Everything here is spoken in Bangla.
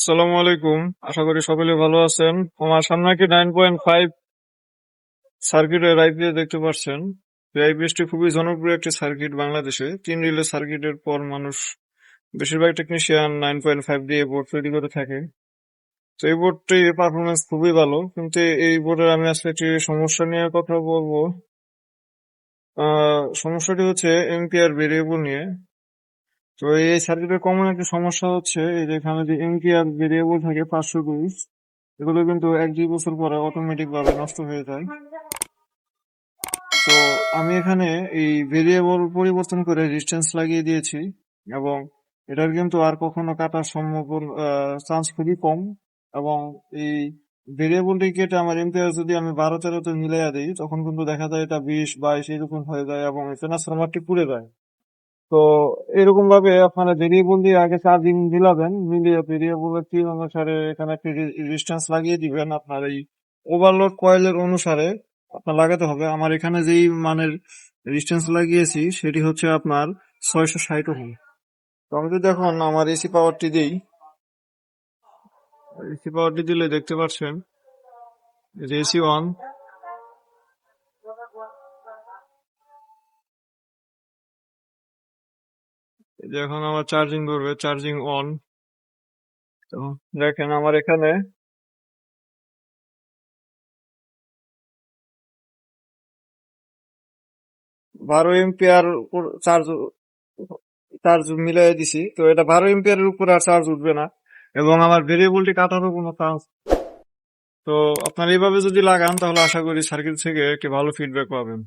আসসালামু আলাইকুম। আশা করি সকলে ভালো আছেন। আমার সামনে কি নাইন পয়েন্ট ফাইভ সার্কিটের আইপিএস দেখতে পাচ্ছেন। আইপিএসটি খুবই জনপ্রিয় একটি সার্কিট বাংলাদেশে। তিন রিলে সার্কিটের পর মানুষ বেশিরভাগ টেকনিশিয়ান নাইন পয়েন্ট ফাইভ দিয়ে বোর্ড তৈরি করে থাকে। তো এই বোর্ডটির পারফরমেন্স খুবই ভালো। কিন্তু এই বোর্ডের আমি আজকে একটি সমস্যা নিয়ে কথা বলব। সমস্যাটি হচ্ছে এম্পিয়ার ভেরিয়েবল নিয়ে। তো এই সার্কিটের কমন একটা সমস্যা হচ্ছে এখানে যে এম্পিয়ার ভেরিয়েবল থাকে পাঁচশো বিশ এগুলো কিন্তু এক দুই বছর পরে অটোমেটিক ভাবে নষ্ট হয়ে যায়। তো আমি এখানে এই ভেরিয়েবল পরিবর্তন করে ডিস্টেন্স লাগিয়ে দিয়েছি এবং এটার কিন্তু আর কখনো কাটার সম্ভাবনা চান্স খুবই কম এবং এই ভেরিয়েবলটি কেটে আমার এম্পিয়ার যদি আমি বারো তেরোতে মিলাইয়া দিই, তখন কিন্তু দেখা যায় এটা বিশ, বাইশ এরকম হয়ে যায় এবং ট্রান্সফরমারটি পুড়ে যায়। তো এরকম ভাবে আপনারা ভেরিয়েবল দিয়ে আগে চার্জিং দিলাবেন, মিলিয়ে ভেরিয়েবলের তিন অনুসারে এখানে একটি রেজিস্ট্যান্স লাগিয়ে দিবেন আপনার এই ওভারলোড কয়েলের অনুসারে আপনার লাগাতে হবে। আমার এখানে যেই মানের রেজিস্ট্যান্স লাগিয়েছি, সেটি হচ্ছে আপনার ছয়শো ষাট ওহম। তো আমি যদি এখন আমার এসি পাওয়ারটি দিই এসি পাওয়ারটি দিলে দেখতে পাচ্ছেন এসি ওয়ান এই যে এখন আমার চার্জিং করবে চার্জিং অন তো দেখেন আমার এখানে বারো এম্পিয়ার চার্জ চার্জ মিলাই দিছি, তো এটা বারো এম্পিয়ারের উপর আর চার্জ উঠবে না, এবং আমার ভেরিয়েবলটি কাটারও কোনো চান্স তো আপনার এইভাবে যদি লাগান, তাহলে আশা করি সার্কিট থেকে একটি ভালো ফিডব্যাক পাবেন।